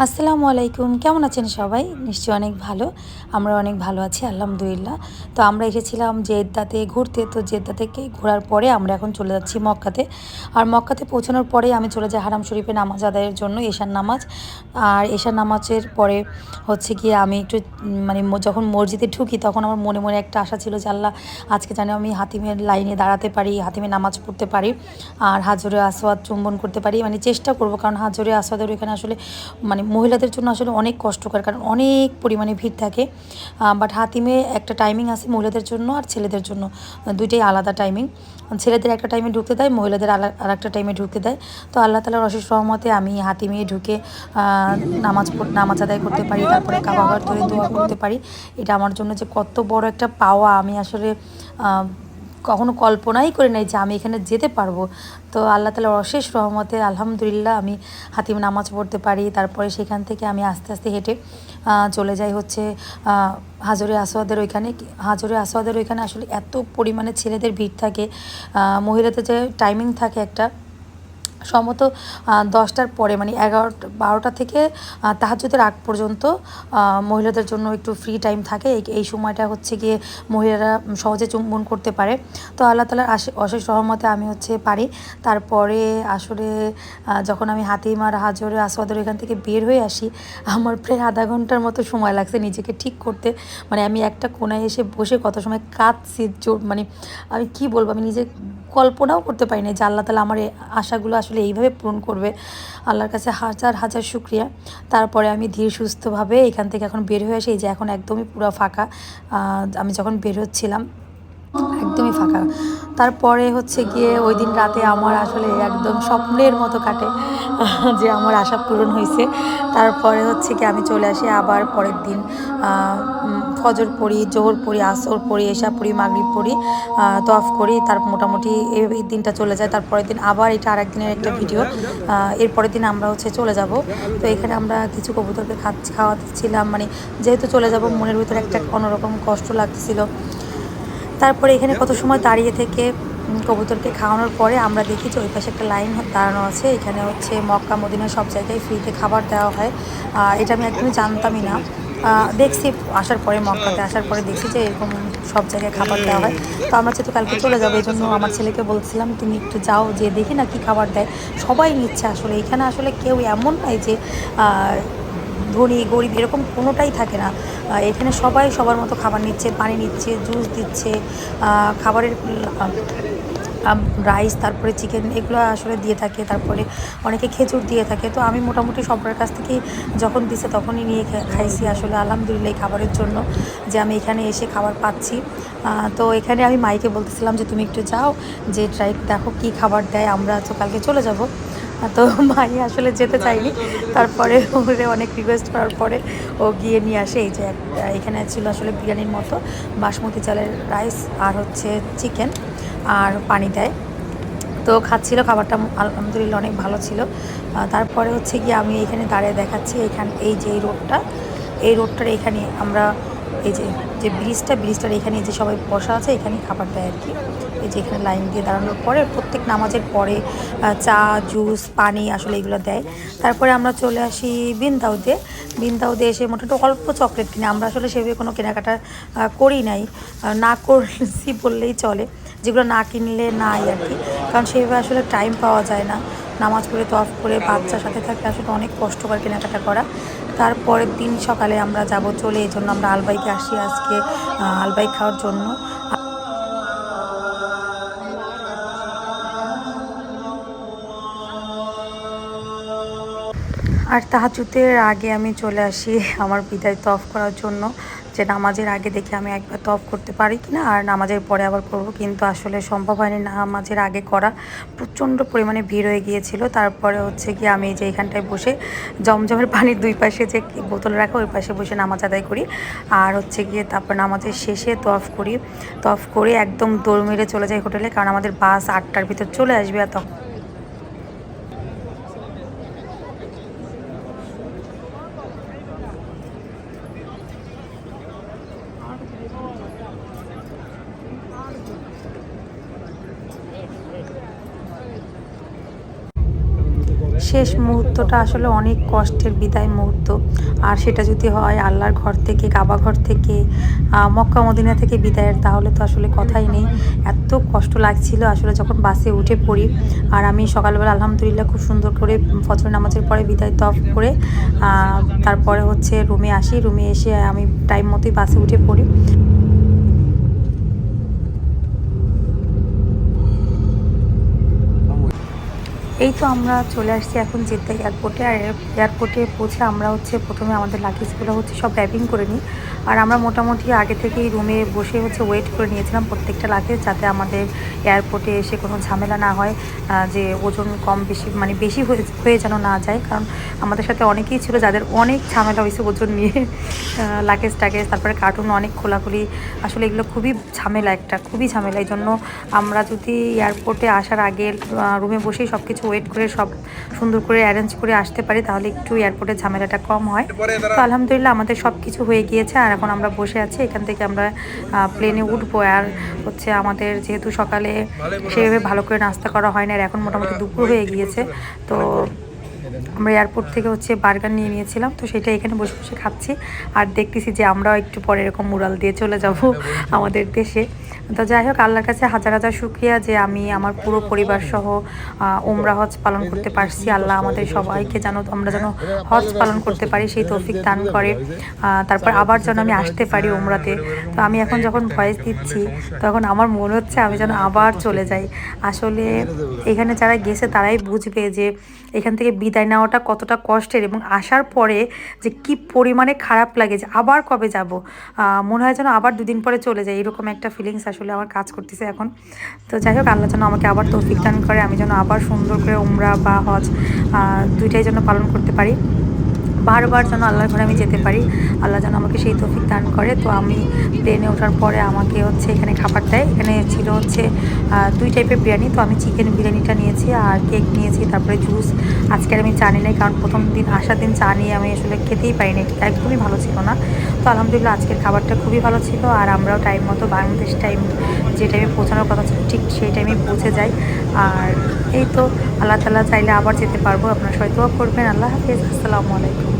আসসালামু আলাইকুম। কেমন আছেন সবাই? নিশ্চয়ই অনেক ভালো। আমরা অনেক ভালো আছি, আলহামদুলিল্লাহ। তো আমরা এসেছিলাম জেদ্দাতে ঘুরতে। তো জেদ্দা থেকে ঘোরার পরে আমরা এখন চলে যাচ্ছি মক্কাতে। আর মক্কাতে পৌঁছানোর পরে আমি চলে যাই হারাম শরীফে নামাজ আদায়ের জন্য, এশার নামাজ। আর এশার নামাজের পরে হচ্ছে গিয়ে আমি একটু মানে যখন মসজিদে ঢুকি তখন আমার মনে মনে একটা আশা ছিল যে, আল্লাহ, আজকে যেন আমি হাতিমের লাইনে দাঁড়াতে পারি, হাতিমে নামাজ পড়তে পারি। আর হাজরে আসওয়াদ চুম্বন করতে পারি। মানে চেষ্টা করব, কারণ হাজরে আসওয়াদের ওইখানে আসলে মানে মহিলাদের জন্য আসলে অনেক কষ্টকর, কারণ অনেক পরিমাণে ভিড় থাকে। বাট হাতিমে একটা টাইমিং আছে মহিলাদের জন্য আর ছেলেদের জন্য। দুইটাই আলাদা টাইমিং ছেলেদের একটা টাইমে ঢুকতে দেয়, মহিলাদের আর একটা টাইমে ঢুকতে দেয়। তো আল্লাহ তালার অশেষ রহমতে আমি হাতিমে ঢুকে নামাজ নামাজ আদায় করতে পারি, তারপরে কাবাঘর ধরে দোয়া করতে পারি। এটা আমার জন্য যে কত বড় একটা পাওয়া আমি আসলে কখনো কল্পনাই করে নাই যে আমি এখানে যেতে পারব। তো আল্লাহ তালার অশেষ রহমতে আলহামদুলিল্লাহ আমি হাতিম নামাজ পড়তে পারি। তারপরে সেখান থেকে আমি আস্তে আস্তে হেঁটে চলে যাই হচ্ছে হাজরে আসওয়াদের ওইখানে। হাজরে আসওয়াদের ওইখানে আসলে এত পরিমাণে ছেলেদের ভিড় থাকে মহিলাদের যে টাইমিং থাকে একটা সম্ভবত দশটার পরে মানে এগারোটা বারোটা থেকে আহ, তাহাজ্জুদের আগ পর্যন্ত মহিলাদের জন্য একটু ফ্রি টাইম থাকে। এই সময়টা হচ্ছে গিয়ে মহিলারা সহজে চুম্বন করতে পারে। তো আল্লাহ তালার অশেষ সহমতে আমি হচ্ছে পারি। তারপরে আসলে যখন আমি হাতিমার হাজরে আসওয়াদের এখান থেকে বের হয়ে আসি আমার প্রায় আধা ঘণ্টার মতো সময় লাগছে নিজেকে ঠিক করতে। মানে আমি একটা কোনায় এসে বসে কত সময় কাঁদছি মানে আমি কি বলব আমি নিজে কল্পনাও করতে পারি না যে আল্লাহ তালা আমার আশাগুলো আসলে এইভাবে পূরণ করবে। আল্লাহর কাছে হাজার হাজার শুক্রিয়া। তারপরে আমি ধীর সুস্থভাবে এখান থেকে এখন বের হয়ে আসি এই যে এখন একদমই পুরো ফাঁকা আমি যখন বের হচ্ছিলাম, একদমই ফাঁকা। তারপরে হচ্ছে গিয়ে ওই দিন রাতে আমার আসলে একদম স্বপ্নের মতো কাটে, যে আমার আশা পূরণ হয়েছে তারপরে হচ্ছে কি আমি চলে আসি আবার পরের দিন ফজর পড়ি, জোহর পড়ি, আসর পড়ি, এশা পড়ি, মাগরিব পড়ি তফ করি, তার মোটামুটি এই দিনটা চলে যায়। তারপরের দিন আবার এটা আরেক দিনের একটা ভিডিও এরপরের দিন আমরা হচ্ছে চলে যাব। তো এখানে আমরা কিছু কবুতরকে খাচ্ছি খাওয়াচ্ছিলাম মানে যেহেতু চলে যাব, মনের ভিতরে একটা অন্যরকম কষ্ট লাগতেছিল। তারপরে এখানে কত সময় দাঁড়িয়ে থেকে কবুতরকে খাওয়ানোর পরে আমরা দেখি যে ওই পাশে একটা লাইন দাঁড়ানো আছে। এখানে হচ্ছে মক্কা, মদিনা সব জায়গায় ফ্রিতে খাবার দেওয়া হয়। এটা আমি একদমই জানতামই না। দেখছি, আসার পরে মক্কাতে আসার পরে দেখছি যে এরকম সব জায়গায় খাবার দেওয়া হয়। তো আমরা যেহেতু কালকে চলে যাব, এই জন্য আমার ছেলেকে বলছিলাম, তুমি একটু যাও, যে দেখি না কি খাবার দেয়। সবাই নিচ্ছে আসলে। এখানে আসলে কেউ এমন নয় যে ধনী, গরিব এরকম কোনোটাই থাকে না। এখানে সবাই সবার মতো খাবার নিচ্ছে, পানি নিচ্ছে, জুস দিচ্ছে খাবারের রাইস তারপরে চিকেন এগুলো আসলে দিয়ে থাকে তারপরে অনেকে খেজুর দিয়ে থাকে। তো আমি মোটামুটি সবার কাছ থেকেই যখন দিছে তখনই নিয়ে খাইছি আসলে আলহামদুলিল্লাহ এই খাবারের জন্য যে আমি এখানে এসে খাবার পাচ্ছি। তো এখানে আমি মাইকে বলতেছিলাম যে তুমি একটু যাও যে ট্রাই দেখো কি খাবার দেয় আমরা তো কালকে চলে যাব। তো মাই আসলে যেতে চাইনি তারপরে ওরে অনেক রিকোয়েস্ট করার পরে ও গিয়ে নিয়ে আসে এই যে এখানে ছিল আসলে বিরিয়ানির মতো বাসমতি চালের রাইস আর হচ্ছে চিকেন আর পানি দেয়। তো খাচ্ছিল, খাবারটা আলহামদুলিল্লাহ অনেক ভালো ছিল। তারপরে হচ্ছে গিয়ে আমি এখানে দাঁড়িয়ে দেখাচ্ছি এখান, এই যে রোডটা। এই রোডটার এখানে আমরা এই যে যে ব্রিজটা, ব্রিজটার এখানে যে সবাই বসা আছে এখানেই খাবার দেয় আর কি। এই যে এখানে লাইন দিয়ে দাঁড়ানোর পরে প্রত্যেক নামাজের পরে চা, জুস, পানি আসলে এগুলো দেয়। তারপরে আমরা চলে আসি বিনদাউদে। বিনদাউদে এসে মোটামুটি অল্প চকলেট কিনে। আমরা আসলে সেভাবে কোনো কেনাকাটা করি নাই। না করছি বললেই চলে। যেগুলো না কিনলে নাই আর কি। কারণ সেভাবে আসলে টাইম পাওয়া যায় না। নামাজ পড়ে তফ করে, বাচ্চার সাথে থাকলে আসলে অনেক কষ্টকর কেনাকাটা করা। তারপরের দিন সকালে আমরা যাব চলে, এই জন্য আমরা আলবাইকে আসি আজকে আলবাই খাওয়ার জন্য। আর তাহাজুতের আগে আমি চলে আসি আমার বিদায় তফ করার জন্য, যে নামাজের আগে দেখি আমি একবার তফ করতে পারি কি না আর নামাজের পরে আবার করব। কিন্তু আসলে সম্ভব হয়নি নামাজের আগে করা। প্রচণ্ড পরিমাণে ভিড় হয়ে গিয়েছিল। তারপরে হচ্ছে কি আমি যে এখানটায় বসে জমজমের পানির দুই পাশে যে বোতল রাখা, ওই পাশে বসে নামাজ আদায় করি। আর হচ্ছে গিয়ে তারপর নামাজের শেষে তফ করি। তফ করে একদম দৌড় মেরে চলে যাই হোটেলে, কারণ আমাদের বাস আটটার ভিতর চলে আসবে আর তখন শেষ মুহূর্তটা আসলে অনেক কষ্টের বিদায় মুহূর্ত। আর সেটা যদি হয় আল্লাহর ঘর থেকে, কাবা ঘর থেকে মক্কা, মদিনা থেকে বিদায়ের, তাহলে তো আসলে কথাই নেই। এত কষ্ট লাগছিল আসলে যখন বাসে উঠে পড়ি। আর আমি সকালবেলা আলহামদুলিল্লাহ খুব সুন্দর করে ফজর নামাজের পরে বিদায় তফ করে তারপরে হচ্ছে রুমে আসি। রুমে এসে আমি টাইম মতোই বাসে উঠে পড়ি। এই তো আমরা চলে আসছি এখন জেদ্দা এয়ারপোর্টে আর এয়ারপোর্টে পৌঁছে আমরা হচ্ছে প্রথমে আমাদের লাগেজগুলো হচ্ছে সব র্যাপিং করে নিই। আর আমরা মোটামুটি আগে থেকেই রুমে বসে হচ্ছে ওয়েট করে নিয়েছিলাম প্রত্যেকটা লাগেজ যাতে আমাদের এয়ারপোর্টে এসে কোনো ঝামেলা না হয় যে ওজন কম বেশি মানে বেশি হয়ে যেন না যায়। কারণ আমাদের সাথে অনেকেই ছিল যাদের অনেক ঝামেলা হয়েছে ওজন নিয়ে লাগেজ টাগেজ, তারপরে কার্টুন অনেক খোলাখুলি। আসলে এগুলো খুবই ঝামেলা একটা, খুবই ঝামেলা। এই জন্য আমরা যদি এয়ারপোর্টে আসার আগে রুমে বসেই সব কিছু ওয়েট করে সব সুন্দর করে অ্যারেঞ্জ করে আসতে পারি তাহলে একটু এয়ারপোর্টের ঝামেলাটা কম হয়। তো আলহামদুলিল্লাহ আমাদের সব কিছু হয়ে গিয়েছে আর এখন আমরা বসে আছি এখান থেকে আমরা প্লেনে উঠবো। আর হচ্ছে আমাদের যেহেতু সকালে সেভাবে ভালো করে নাস্তা করা হয় না আর এখন মোটামুটি দুপুর হয়ে গিয়েছে তো আমরা এয়ারপোর্ট থেকে হচ্ছে বার্গার নিয়ে নিয়েছিলাম তো সেটা এখানে বসে বসে খাচ্ছি। আর দেখতেছি যে আমরাও একটু পরে এরকম মুরাল দিয়ে চলে যাব আমাদের দেশে। তো যাই হোক আল্লাহর কাছে হাজার হাজার শুক্রিয়া যে আমি আমার পুরো পরিবার সহ ওমরা হজ পালন করতে পারছি। আল্লাহ আমাদের সবাইকে যেন আমরা যেন হজ পালন করতে পারি সেই তৌফিক দান করে। তারপর আবার যেন আমি আসতে পারি ওমরাতে তো আমি এখন যখন ভয়েস দিচ্ছি তখন আমার মনে হচ্ছে আমি যেন আবার চলে যাই। আসলে এখানে যারা গেছে তারাই বুঝবে যে এখান থেকে বিদায় নেওয়াটা কতটা কষ্টের এবং আসার পরে যে কি পরিমাণে খারাপ লাগে যে আবার কবে যাব? মনে হয় যেন আবার দুদিন পরে চলে যায়, এরকম একটা ফিলিংস আসলে আমার কাজ করতেছে এখন। তো যাই হোক, আল্লাহ যেন আমাকে আবার তৌফিক দান করে, আমি যেন আবার সুন্দর করে উমরা বা হজ দুইটাই যেন পালন করতে পারি। বারবার যেন আল্লাহর ঘরে আমি যেতে পারি, আল্লাহ যেন আমাকে সেই তৌফিক দান করে। তো আমি প্লেনে ওঠার পরে আমাকে হচ্ছে এখানে খাবার দেয়। এখানে ছিল হচ্ছে দুই টাইপের বিরিয়ানি। তো আমি চিকেন বিরিয়ানিটা নিয়েছি আর কেক নিয়েছি, তারপরে জুস আজকের আমি চা নিই কারণ প্রথম দিন, আসার দিন চা নিয়ে আমি আসলে খেতেই পারিনি একদমই ভালো ছিল না। তো আলহামদুলিল্লাহ আজকের খাবারটা খুবই ভালো ছিল আর আমরাও টাইম মতো বাংলাদেশ টাইম যে টাইমে পৌঁছানোর কথা ছিল, ঠিক সেই টাইমে পৌঁছে যাই। আর এই তো, আল্লাহ তালা চাইলে আবার যেতে পারব। আপনার সবাই করবেন। আল্লাহ হাফিজ। আসসালামু আলাইকুম।